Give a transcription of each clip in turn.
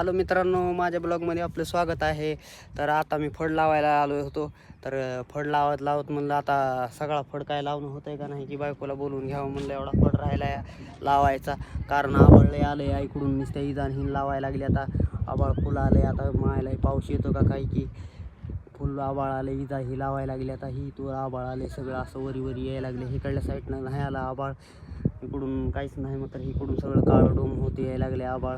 Hello मित्रांनो माझ्या ब्लॉगमध्ये आपलं स्वागत आहे. तर आता मी फड लावायला आलो होतो. तर फड लावत लावत म्हणलं आता सगळा फड काय लावणं होतंय का नाही की बायकोला बोलवून घ्यावं म्हणलं एवढा फड राहिला लावायचा. कारण आबळले आले इकडून नुसत्या इजान हिन लावायला लागली आता. आबाळ फुल आले आता मायला पाऊस येतो का काही की फुल आबाळ आले इजा ही लावायला लागली आता ही तू आबाळ आले सगळं असं वरी वरी यायला लागले. इकडल्या साईडनं नाही आला आबाळ. इकडून काहीच नाही मग तर इकडून सगळं काळं डोम होते यायला लागले आबाळ.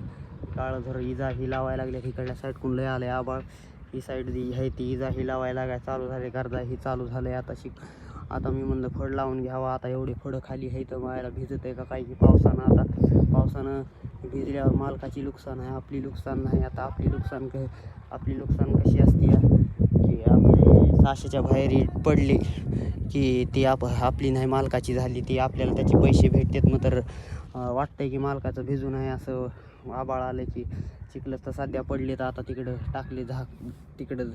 काळं धर इजा ही लावायला लागल्या इकडल्या साईडकून लय आले आबाळ. ही साईड दी आहे ती इजा ही लावायला लागाय चालू झाले गर्दा ही चालू झाले. आता शिक. आता मी म्हणलं फड लावून घ्यावा. आता एवढे फडं खाली आहे तर मायला भिजत आहे का काही की पावसानं आता पावसानं भिजल्यावर मालकाची नुकसान आहे आपली नुकसान नाही. आता आपली नुकसान क आपली नुकसान कशी असते? की आपली साशाच्या बाहेर पडली की ती आप आपली नाही मालकाची झाली ती आपल्याला त्याचे पैसे भेटतात. मग तर वाटतंय की मालकाचं भिजून आहे असं आबाळ आलं की चिखल तर सध्या पडले तर आता तिकडं टाकले झाक तिकडं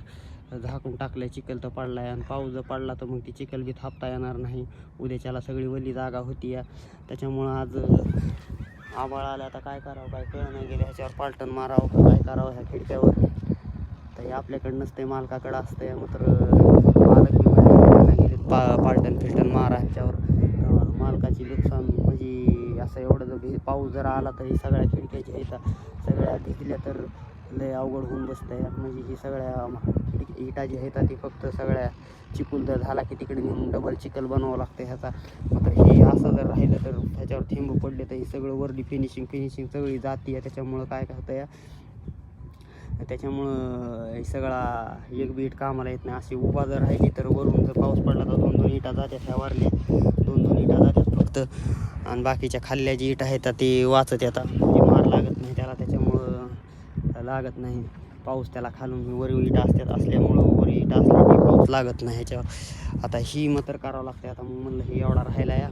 झाकून टाकलं चिखल तर पडला आहे आणि पाऊस जर पडला तर मग ती चिखल बी थापता येणार नाही. उद्याच्याला सगळी वली जागा होती या. त्याच्यामुळं आज आबाळ आलं. आता काय करावं काय कळ नाही. गेलं ह्याच्यावर पालटण मारावं काय करावं ह्या खिडक्यावर. तर हे आपल्याकडं नसते मालकाकडं असतंय. मात्र मालक पा पालटण फिल्टन मारा ह्याच्यावर तर मालकाची नुकसान म्हणजे असं एवढं जर भी पाऊस जर आला तरी सगळ्या खिडक्याच्या इथं सगळ्या भिजल्या तर लय अवघड होऊन बसतं आहे म्हणजे ही सगळ्या खिडकी इटा जी आहेत ती फक्त सगळ्या चिकूल जर झाला की तिकडे नेऊन डबल चिकल बनवावं लागतं ह्याचा. मात्र हे असं जर राहिलं तर ह्याच्यावर थेंब पडले तर हे सगळं वरली फिनिशिंग फिनिशिंग सगळी जाती आहे. त्याच्यामुळं काय काय होतं या त्याच्यामुळं हे सगळा एक बीट कामाला येत नाही. अशी उभा जर राहिली तर वरून जर पाऊस पडला तर दोन दोन इटा जात्यात ह्या वरल्या. दोन दोन इटा जात्यात फक्त. आणि बाकीच्या खाल्ल्या जी ईट आहेत ती वाचत येतात. ती मार लागत नाही त्याला त्याच्यामुळं लागत नाही. पाऊस त्याला खालून वर इटा असतात असल्यामुळं वर इटा असल्या की पाऊस लागत नाही ह्याच्यावर. आता ही मात्र करावं लागते आता मग म्हणलं हे एवढा राहिला या.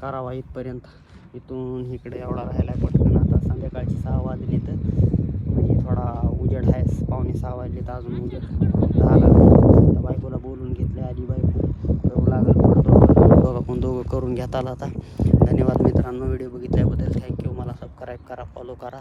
करावा इथपर्यंत. इथून इकडे एवढा राहिला आहे पटकन. आता संध्याकाळची सहा वाजली तर म्हणजे थोडा उजेड आहे. पावणे सहा वाजले तर अजून उजेड झाला. तर बायकोला बोलून घेतले आधी बायको. करू लागल पुढं दोघं. दोघं पण दोघं करून घेता आला आता. धन्यवाद मित्रांनो. व्हिडिओ बघितल्याबद्दल थँक्यू. मला सबस्क्राईब करा फॉलो करा.